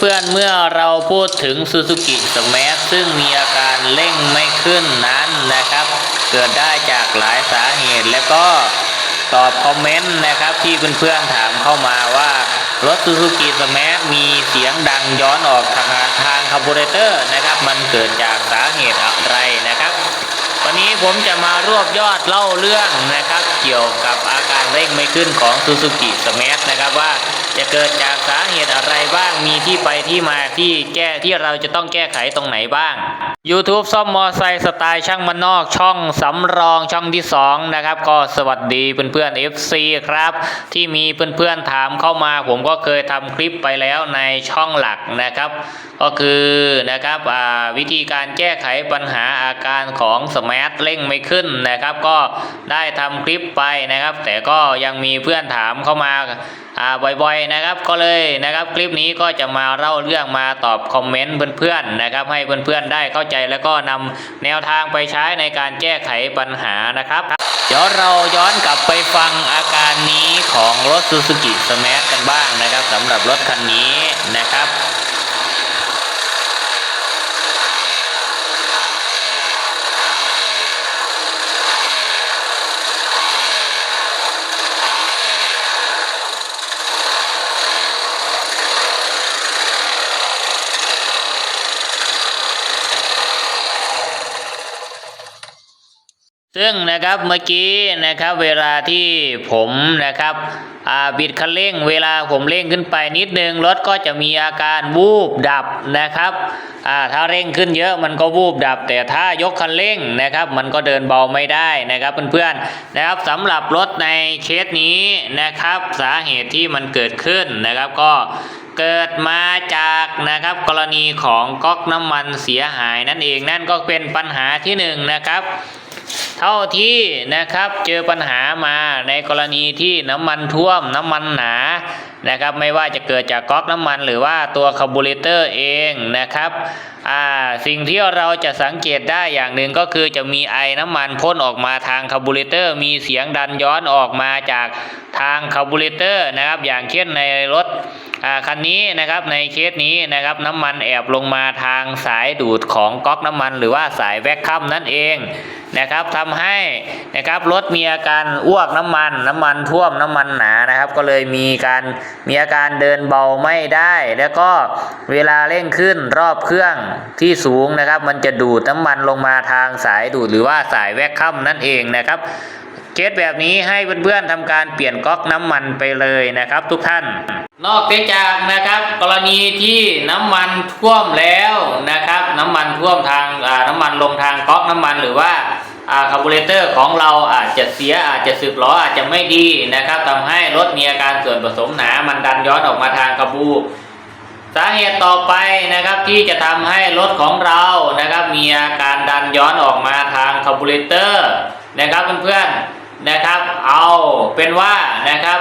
เพื่อนๆเมื่อเราพูดถึง Suzuki Smash ซึ่งมีอาการเร่งไม่ขึ้นนั้นนะครับ เกิดได้จากหลายสาเหตุและก็ตอบคอมเมนต์นะครับที่เพื่อนๆถามเข้ามาว่ารถ Suzuki Smash มีเสียงดังย้อนออกทางทางคาร์บูเรเตอร์นะครับ มันเกิดจากสาเหตุอะไร นนี้ผมจะมารวบยอดเล่าเรื่องนะครับ เกี่ยวกับอาการเร่งไม่ขึ้นของ Suzuki Smash นะครับว่าจะเกิดจากสาเหตุอะไรบ้างมีที่ไปที่มาที่แก้ที่เราจะต้องแก้ไขตรงไหนบ้าง YouTube ซ่อมมอไซค์สไตล์ช่างมันนอกช่องสำรองช่องที่ 2 นะครับ ก็สวัสดีเพื่อนๆ FC ครับ ที่มีเพื่อนๆถามเข้ามา ผมก็เคยทำคลิปไปแล้วในช่องหลักนะครับ ก็คือนะครับวิธีการแก้ไขปัญหาอาการของสมาร์ทเร่งไม่ขึ้นนะครับ ก็ได้ทำคลิปไปนะครับ แต่ก็ยังมีเพื่อนถามเข้ามาบ่อยๆนะครับก็เลยนะครับคลิปนี้ก็จะมาเล่าเรื่องมาตอบคอมเมนต์เพื่อนๆนะครับ ให้เพื่อนๆได้เข้าใจแล้วก็นำแนวทางไปใช้ในการแก้ไขปัญหานะครับเดี๋ยวเราย้อนกลับไปฟังอาการนี้ของรถ Suzuki Smash กันบ้างนะครับสำหรับรถคันนี้นะครับ ซึ่งนะครับเมื่อกี้นะครับเวลาที่ผมนะครับบิดคันเร่ง เวลาผมเร่งขึ้นไปนิดนึงรถก็จะมีอาการวูบดับนะครับถ้าเร่งขึ้นเยอะมันก็วูบดับ แต่ถ้ายกคันเร่งนะครับ มันก็เดินเบาไม่ได้นะครับเพื่อนๆนะครับสำหรับรถในเคสนี้นะครับ สาเหตุที่มันเกิดขึ้นนะครับก็เกิดมาจากนะครับกรณีของก๊อกน้ำมันเสียหายนั่นเองนั่นก็เป็นปัญหาที่หนึ่งนะครับ เท่าที่นะครับเจอปัญหามาในกรณีที่น้ำมันท่วมน้ำมันหนานะครับไม่ว่าจะเกิดจากก๊อกน้ำมันหรือว่าตัวคาร์บูเรเตอร์เองนะครับอ่าสิ่งที่เราจะสังเกตได้อย่างหนึ่งก็คือจะมีไอน้ำมันพ่นออกมาทางคาร์บูเรเตอร์ มีเสียงดันย้อนออกมาจากทางคาร์บูเรเตอร์นะครับอย่างเช่นในรถ คันนี้นะครับในเคสนี้นะครับน้ำมันแอบลงมาทางสายดูดของก๊อกน้ำมัน หรือว่าสายแวคคัมนั่นเองนะครับทำให้นะครับรถมีอาการอ้วกน้ำมัน น้ำมันท่วมน้ำมันหนานะครับ ก็เลยมีการมีอาการเดินเบาไม่ได้ แล้วก็เวลาเร่งขึ้นรอบเครื่องที่สูงนะครับ มันจะดูดน้ำมันลงมาทางสายดูดหรือว่าสายแวคคัมนั่นเองนะครับ เคสแบบนี้ให้เพื่อนๆทำการเปลี่ยนก๊อกน้ำมันไปเลยนะครับ ทุกท่าน นอกจากนะครับ กรณีที่น้ำมันท่วมแล้วนะครับ น้ำมันท่วมทางน้ำมันลงทางก๊อกน้ำมันหรือว่าอาคาร์บูเรเตอร์ของเราอาจจะเสียอาจจะสึกหรออาจจะไม่ดีนะครับทำให้รถมีอาการส่วนผสมหนามันดันย้อนออกมาทางกระบูสาเหตุต่อไปนะครับที่จะทำให้รถของเรานะครับ มีอาการดันย้อนออกมาทางคาร์บูเรเตอร์นะครับเพื่อนๆ นะครับ เอาเป็นว่านะครับ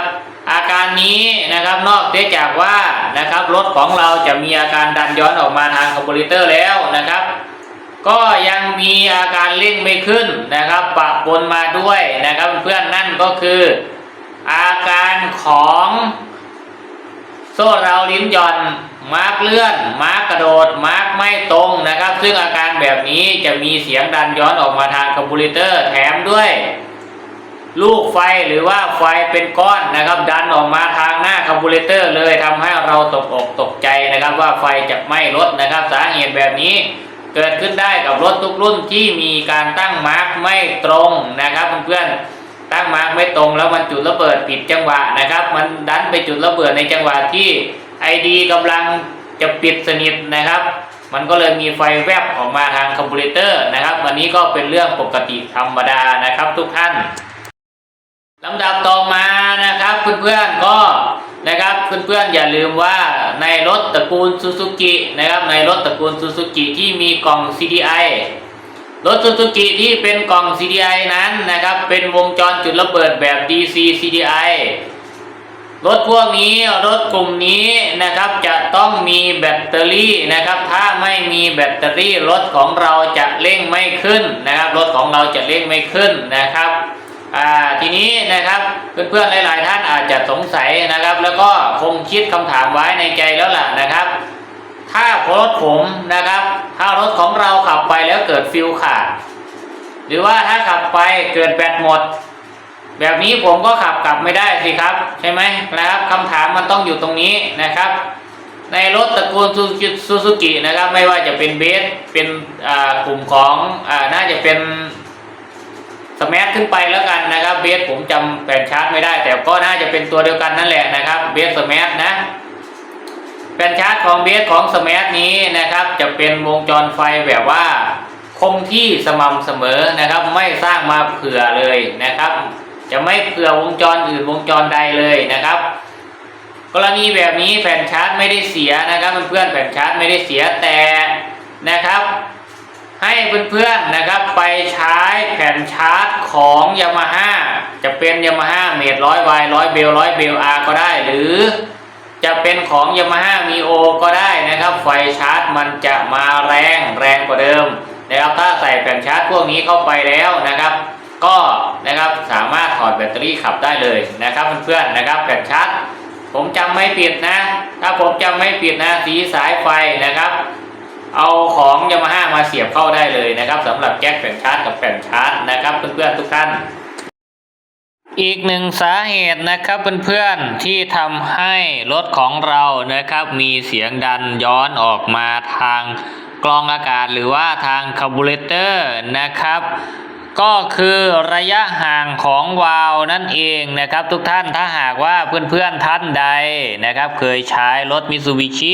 อาการนี้นะครับนอกเสียจากว่านะครับรถของเราจะมีอาการดันย้อนออกมาทางคาร์บูเรเตอร์แล้วนะครับ ก็ยังมีอาการเร่งไม่ขึ้นนะครับปะปนมาด้วยนะครับ เพื่อนนั่นก็คืออาการของโซ่เราลิ้นย่อนมาร์กเลื่อนมาร์กกระโดดมาร์กไม่ตรงนะครับ ซึ่งอาการแบบนี้จะมีเสียงดันย้อนออกมาทางคาร์บูเรเตอร์แถมด้วย ลูกไฟหรือว่าไฟเป็นก้อนนะครับ ดันออกมาทางหน้าคาร์บูเรเตอร์เลยทำให้เราตกอกตกใจนะครับ ว่าไฟจะไหม้รถนะครับ สาเหตุแบบนี้เกิดขึ้นได้กับรถทุกรุ่นที่มีการตั้งมาร์กไม่ตรงนะครับเพื่อนๆตั้งมาร์กไม่ตรงแล้วมันจุดระเบิดผิดจังหวะนะครับ มันดันไปจุดระเบิดในจังหวะที่ไอดีกำลังจะปิดสนิทนะครับ มันก็เลยมีไฟแวบออกมาทางคอมพิวเตอร์นะครับ วันนี้ก็เป็นเรื่องปกติธรรมดานะครับทุกท่าน ลำดับต่อมานะครับเพื่อนๆก็นะครับเพื่อนๆอย่าลืมว่าในรถตระกูลซูซูกินะครับในรถตระกูลซูซูกิที่มีกล่อง CDI รถซูซูกิที่เป็นกล่อง CDI นั้นนะครับเป็นวงจรจุดระเบิดแบบ DC CDI รถพวกนี้รถกลุ่มนี้นะครับจะต้องมีแบตเตอรี่นะครับ ถ้าไม่มีแบตเตอรี่รถของเราจะเร่งไม่ขึ้นนะครับ รถของเราจะเร่งไม่ขึ้นนะครับ อ่าทีนี้นะครับเพื่อนๆหลาย ๆ ท่านอาจจะสงสัยนะครับ แล้วก็คงคิดคำถามไว้ในใจแล้วล่ะนะครับ ถ้ารถผมนะครับ ถ้ารถของเราขับไปแล้วเกิดฟิวขาด หรือว่าถ้าขับไปเกิดแบตหมด แบบนี้ผมก็ขับกลับไม่ได้สิครับ ใช่ไหมนะครับคำถามมันต้องอยู่ตรงนี้นะครับ ในรถตระกูลซูซูกินะครับ ไม่ว่าจะเป็นเบสเป็นกลุ่มของอน่าจะเป็น สมาร์ทขึ้นไปแล้วกันนะครับเบสผมจำแผ่นชาร์จไม่ได้ แต่ก็น่าจะเป็นตัวเดียวกันนั่นแหละนะครับเบสสมาร์ทนะแผ่นชาร์จของเบสของสมาร์ทนี้นะครับ จะเป็นวงจรไฟแบบว่าคงที่สม่ำเสมอนะครับ ไม่สร้างมาเผื่อเลยนะครับ จะไม่เผื่อวงจรอื่นวงจรใดเลยนะครับ กรณีแบบนี้แผ่นชาร์จไม่ได้เสียนะครับเพื่อนๆแผ่นชาร์จไม่ได้เสียแต่นะครับ ให้เพื่อนๆนะครับไปใช้แผ่นชาร์จของยามาฮ่าจะเป็นยามาฮ่าเมดร้อยวายร้อยเบลร้อยเบลอาร์ก็ได้ หรือจะเป็นของยามาฮ่ามีโอก็ได้นะครับ ไฟชาร์จมันจะมาแรงแรงกว่าเดิมนะครับถ้าใส่แผ่นชาร์จพวกนี้เข้าไปแล้วนะครับ ก็นะครับสามารถถอดแบตเตอรี่ขับได้เลยนะครับเพื่อนๆนะครับแผ่นชาร์จผมจำไม่ผิดนะ ถ้าผมจำไม่ผิดนะสีสายไฟนะครับ เอาของยามาฮ่ามาเสียบเข้าได้เลยนะครับสำหรับแจ็คแผ่นชาร์จกับแผ่นชาร์จนะครับเพื่อนๆทุกท่าน อีกหนึ่งสาเหตุนะครับเพื่อนๆที่ทำให้รถของเรานะครับมีเสียงดันย้อนออกมาทางกรองอากาศหรือว่าทางคาร์บูเรเตอร์นะครับ ก็คือระยะห่างของวาล์วนั่นเองนะครับ ทุกท่านถ้าหากว่าเพื่อนๆท่านใดนะครับ เคยใช้รถมิซูบิชิ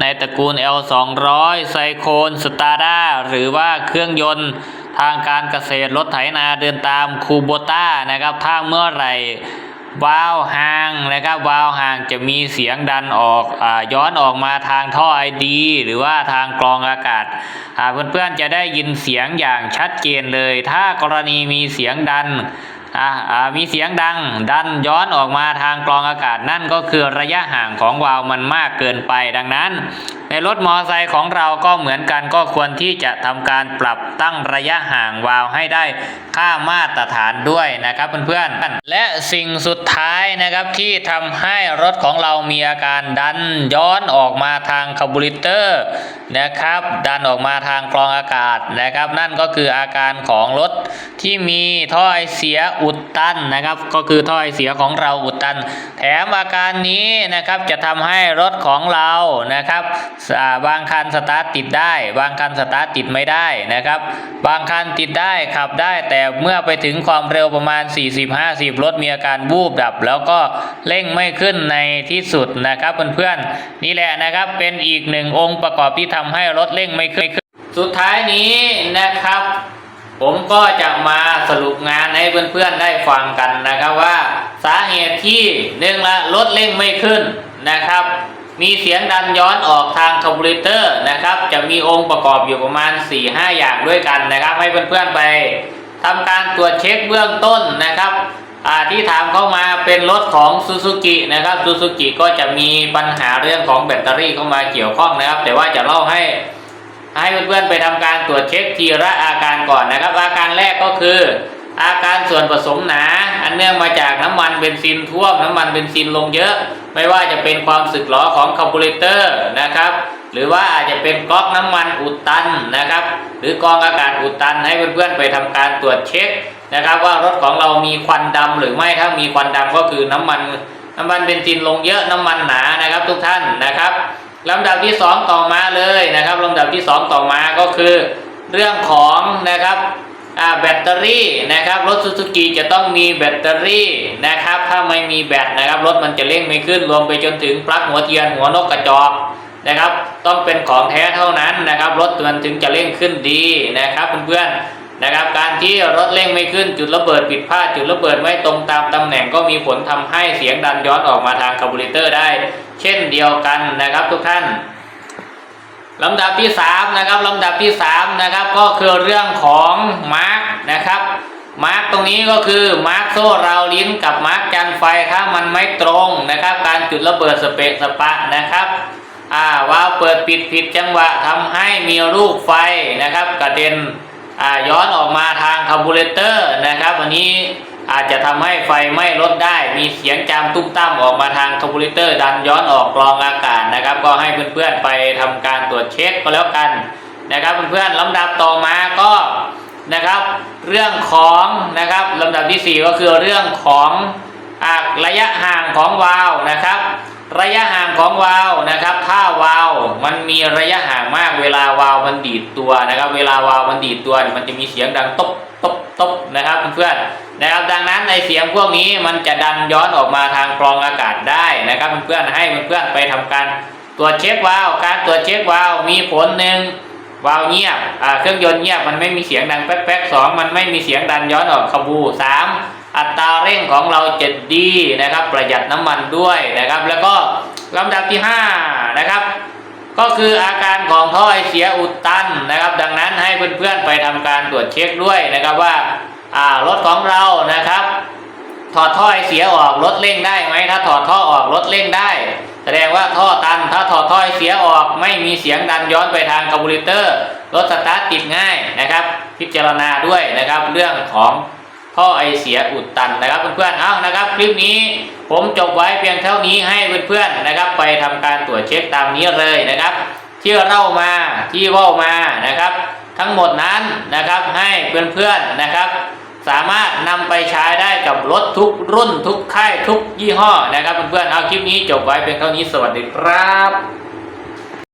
ในตระกูล L200 ไซโคนสตาร์ด้าหรือว่าเครื่องยนต์ทางการเกษตรรถไถนาเดินตามคูโบต้านะครับ ถ้าเมื่อไหร่ วาล์วห่างนะครับวาล์วห่างจะมีเสียงดันออกอย้อนออกมาทางท่อไอดีหรือว่าทางกรองอากาศาเพื่อนๆจะได้ยินเสียงอย่างชัดเจนเลย ถ้ากรณีมีเสียงดันมีเสียงดังดันย้อนออกมาทางกรองอากาศนั่นก็คือระยะห่างของวาล์วมันมากเกินไปดังนั้น ในรถมอเตอร์ไซค์ของเราก็เหมือนกันก็ควรที่จะทำการปรับตั้งระยะห่างวาล์วให้ได้ค่ามาตรฐานด้วยนะครับเพื่อนๆ และสิ่งสุดท้ายนะครับที่ทำให้รถของเรามีอาการดันย้อนออกมาทางคาร์บูเรเตอร์นะครับดันออกมาทางกรองอากาศนะครับ นั่นก็คืออาการของรถที่มีท่อไอเสียอุดตันนะครับ ก็คือท่อไอเสียของเราอุดตัน แถมอาการนี้นะครับจะทำให้รถของเรานะครับบางคันสตาร์ทติดได้ บางคันสตาร์ทติดไม่ได้นะครับ บางคันติดได้ขับได้ แต่เมื่อไปถึงความเร็วประมาณ 40-50 รถมีอาการวูบดับ แล้วก็เร่งไม่ขึ้นในที่สุดนะครับเพื่อนๆนี่แหละนะครับเป็นอีกหนึ่งองค์ประกอบที่ทำให้รถเร่งไม่ขึ้น สุดท้ายนี้นะครับ ผมก็จะมาสรุปงานให้เพื่อนๆได้ฟังกันนะครับว่า สาเหตุที่หนึ่งละรถเร่งไม่ขึ้นนะครับ มีเสียงดันย้อนออกทางคาร์บูเตอร์นะครับ จะมีองค์ประกอบอยู่ประมาณ 4-5 อย่างด้วยกันนะครับ ให้เพื่อนๆไปทำการตรวจเช็คเบื้องต้นนะครับที่ถามเข้ามาเป็นรถของซูซูกินะครับซูซูกิก็จะมีปัญหาเรื่องของแบตเตอรี่เข้ามาเกี่ยวข้องนะครับ แต่ว่าจะเล่าให้ให้เพื่อนๆไปทำการตรวจเช็คทีละอาการก่อนนะครับ อาการแรกก็คือ อาการส่วนผสมหนา อันเนื่องมาจากน้ำมันเบนซินท่วมน้ำมันเบนซินลงเยอะ ไม่ว่าจะเป็นความสึกหรอของคาร์บูเรเตอร์นะครับ หรือว่าอาจจะเป็นก๊อกน้ำมันอุดตันนะครับ หรือกองอากาศอุดตันให้เพื่อนๆไปทำการตรวจเช็คนะครับ ว่ารถของเรามีควันดำหรือไม่ถ้ามีควันดำก็คือน้ำมันน้ำมันเบนซินลงเยอะน้ำมันหนานะครับทุกท่านนะครับลำดับที่สองต่อมาเลยนะครับลำดับที่สองต่อมาก็คือ เรื่องของนะครับ แบตเตอรี่นะครับรถซูซูกิจะต้องมีแบตเตอรี่นะครับถ้าไม่มีแบตนะครับรถมันจะเร่งไม่ขึ้นรวมไปจนถึงปลั๊กหัวเทียนหัวนกกระจอกนะครับต้องเป็นของแท้เท่านั้นนะครับรถมันถึงจะเร่งขึ้นดีนะครับเพื่อนๆนะครับการที่รถเร่งไม่ขึ้นจุดระเบิดผิดพลาดจุดระเบิดไม่ตรงตามตำแหน่งก็มีผลทำให้เสียงดันย้อนออกมาทางคาร์บูเรเตอร์ได้ เช่นเดียวกันนะครับทุกท่าน ลำดับที่สามนะครับลำดับที่สามนะครับก็คือเรื่องของมาร์กนะครับมาร์กตรงนี้ก็คือมาร์กโซ่ราวลิ้นกับมาร์กจันไฟถ้ามันไม่ตรงนะครับ การจุดระเบิดสเปะสปะนะครับอ่าวาล์วเปิดปิดผิดจังหวะทำให้มีลูกไฟนะครับ กระเด็นอ่าย้อนออกมาทางคาร์บูเรเตอร์นะครับ วันนี้ อาจจะทำให้ไฟไหม้รถได้ มีเสียงจามตุ้มตั้มออกมาทางทบูลิเตอร์ดันย้อนออกกรองอากาศนะครับ ก็ให้เพื่อนๆไปทำการตรวจเช็คก็แล้วกันนะครับเพื่อนๆลำดับต่อมาก็นะครับเรื่องของนะครับลำดับที่สี่ก็คือเรื่องของอระยะห่างของวาล์วนะครับ ระยะห่างของวาล์วนะครับ ถ้าวาล์วมันมีระยะห่างมากเวลาวาล์วมันดีดตัวนะครับ เวลาวาล์วมันดีดตัวมันจะมีเสียงดังตบตบตบนะครับเพื่อนๆ นะครับดังนั้นในเสียงพวกนี้มันจะดันย้อนออกมาทางกรองอากาศได้นะครับเพื่อนๆให้เพื่อนๆไปทำการตรวจเช็ควาล์วการตรวจเช็ควาล์วมีผลหนึ่งวาล์วเงียบเครื่องยนต์เงียบมันไม่มีเสียงดังแป๊กๆสองมันไม่มีเสียงดันย้อนออกขบูสามอัตราเร่งของเราจะดีนะครับ ประหยัดน้ำมันด้วยนะครับ แล้วก็ลำดับที่5นะครับก็คืออาการของท่อไอเสียอุดตันนะครับ ดังนั้นให้เพื่อนๆไปทำการตรวจเช็คด้วยนะครับว่า รถของเรานะครับ ถอดท่อไอเสียออกรถเร่งได้ไหมถ้าถอดท่อออกรถเร่งได้ แสดงว่าท่อตัน ถ้าถอดท่อไอเสียออกไม่มีเสียงดันย้อนไปทางคาร์บูเรเตอร์รถสตาร์ทติดง่ายนะครับ พิจารณาด้วยนะครับ เรื่องของท่อไอเสียอุดตันนะครับเพื่อนๆเอานะครับ คลิปนี้ผมจบไว้เพียงเท่านี้ให้เพื่อนๆนะครับ ไปทำการตรวจเช็คตามนี้เลยนะครับ ที่เล่ามาที่ว่ามานะครับ ทั้งหมดนั้นนะครับให้เพื่อนๆนะครับ สามารถนำไปใช้ได้กับรถทุกรุ่นทุกค่ายทุกยี่ห้อนะครับเพื่อนๆเอาคลิปนี้จบไว้เพียงเท่านี้สวัสดีครับ